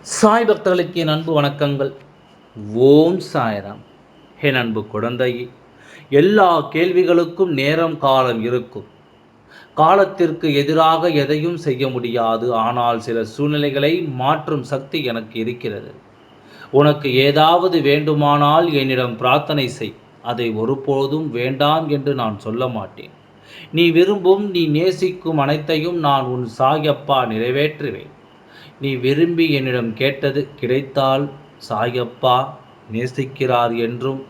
சாய் பக்தர்களுக்கு என் அன்பு வணக்கங்கள். ஓம் சாய்ராம். என் அன்பு குழந்தையே எல்லா கேள்விகளுக்கும் நேரம் காலம் இருக்கும். காலத்திற்கு எதிராக எதையும் செய்ய முடியாது ஆனால் சில சூழ்நிலைகளை மாற்றும் சக்தி எனக்கு இருக்கிறது. உனக்கு ஏதாவது வேண்டுமானால் என்னிடம் பிரார்த்தனை செய். அதை ஒருபோதும் வேண்டாம் என்று நான் சொல்ல மாட்டேன். நீ விரும்பும் நீ நேசிக்கும் அனைத்தையும் நான் உன் சாயப்பா நிறைவேற்றுவேன். நீ விரும்பி என்னிடம் கேட்டது கிடைத்தால் சாயப்பா நேசிக்கிறார் என்றும்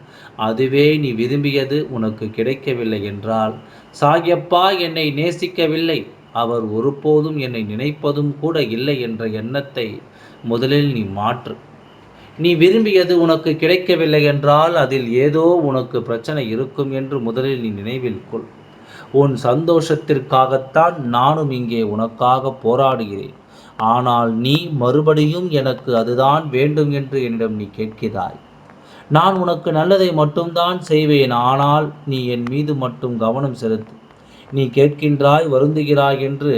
அதுவே நீ விரும்பியது உனக்கு கிடைக்கவில்லை என்றால் சாயப்பா என்னை நேசிக்கவில்லை. அவர் ஒருபோதும் என்னை நினைப்பதும் கூட இல்லை என்ற எண்ணத்தை முதலில் நீ மாற்று. நீ விரும்பியது உனக்கு கிடைக்கவில்லை என்றால் அதில் ஏதோ உனக்கு பிரச்சனை இருக்கும் என்று முதலில் நீ நினைவில் கொள். உன் சந்தோஷத்திற்காகத்தான் நானும் இங்கே உனக்காக போராடுகிறேன். ஆனால் நீ மறுபடியும் எனக்கு அதுதான் வேண்டும் என்று என்னிடம் நீ கேட்கிறாய். நான் உனக்கு நல்லதை மட்டும்தான் செய்வேன். ஆனால் நீ என் மீது மட்டும் கவனம் செலுத்து. நீ கேட்கின்றாய் வருந்துகிறாய் என்று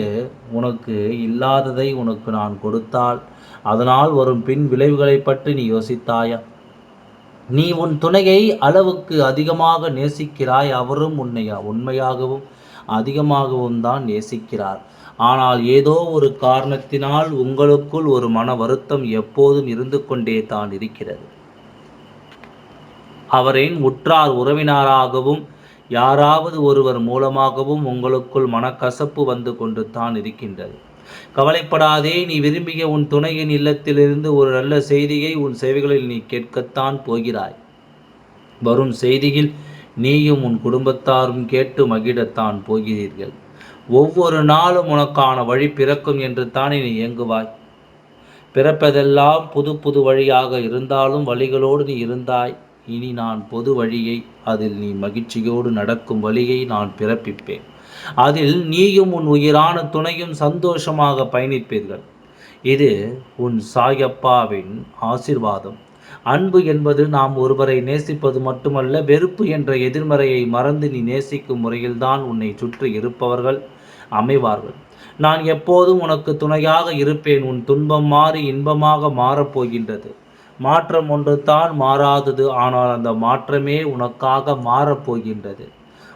உனக்கு இல்லாததை உனக்கு நான் கொடுத்தால் அதனால் வரும் பின் விளைவுகளை பற்றி நீ யோசித்தாயா? நீ உன் துணையை அளவுக்கு அதிகமாக நேசிக்கிறாய் அவரும் உன்னை உண்மையாகவும் அதிகமாகவும் தான் நேசிக்கிறார். ஆனால் ஏதோ ஒரு காரணத்தினால் உங்களுக்குள் ஒரு மன வருத்தம் எப்போதும் இருந்து கொண்டே தான் இருக்கிறது. அவரின் உற்றார் உறவினராகவும் யாராவது ஒருவர் மூலமாகவும் உங்களுக்குள் மனக்கசப்பு வந்து கொண்டு தான் இருக்கின்றது. கவலைப்படாதே நீ விரும்பிய உன் துணையின் இல்லத்திலிருந்து ஒரு நல்ல செய்தியை உன் செவிகளில் நீ கேட்கத்தான் போகிறாய். வரும் செய்தியில் நீயும் உன் குடும்பத்தாரும் கேட்டு மகிழத்தான் போகிறீர்கள். ஒவ்வொரு நாளும் உனக்கான வழி பிறக்கும் என்று தானே நீ இயங்குவாய். பிறப்பதெல்லாம் புது புது வழியாக இருந்தாலும் வழிகளோடு நீ இருந்தாய். இனி நான் பொது வழியை அதில் நீ மகிழ்ச்சியோடு நடக்கும் வழியை நான் பிறப்பிப்பேன். அதில் நீயும் உன் உயிரான துணையும் சந்தோஷமாக பயணிப்பீர்கள். இது உன் சாயப்பாவின் ஆசிர்வாதம். அன்பு என்பது நாம் ஒருவரை நேசிப்பது மட்டுமல்ல வெறுப்பு என்ற எதிர்மறையை மறந்து நீ நேசிக்கும் முறையில்தான் உன்னை சுற்றி இருப்பவர்கள் அமைவார்கள். நான் எப்போதும் உனக்கு துணையாக இருப்பேன். உன் துன்பம் மாறி இன்பமாக மாறப்போகின்றது. மாற்றம் ஒன்று தான் மாறாதது ஆனால் அந்த மாற்றமே உனக்காக மாறப்போகின்றது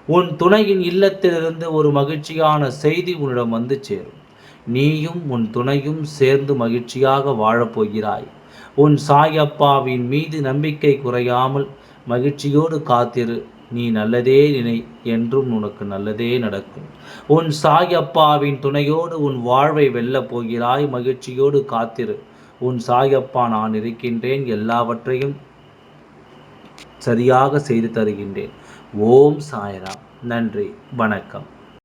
உன் துணையின் இல்லத்திலிருந்து ஒரு மகிழ்ச்சியான செய்தி உன்னிடம் வந்து சேரும். நீயும் உன் துணையும் சேர்ந்து மகிழ்ச்சியாக வாழப்போகிறாய் உன் சாயப்பாவின் மீது நம்பிக்கை குறையாமல் மகிழ்ச்சியோடு காத்திரு. நீ நல்லதே நினை என்றும் உனக்கு நல்லதே நடக்கும். உன் சாயப்பாவின் துணையோடு உன் வாழ்வை வெல்லப் போகிறாய். மகிழ்ச்சியோடு காத்திரு. உன் சாயப்பா நான் இருக்கின்றேன் எல்லாவற்றையும் சரியாக செய்து தருகின்றேன். ஓம் சாயராம். நன்றி. வணக்கம்.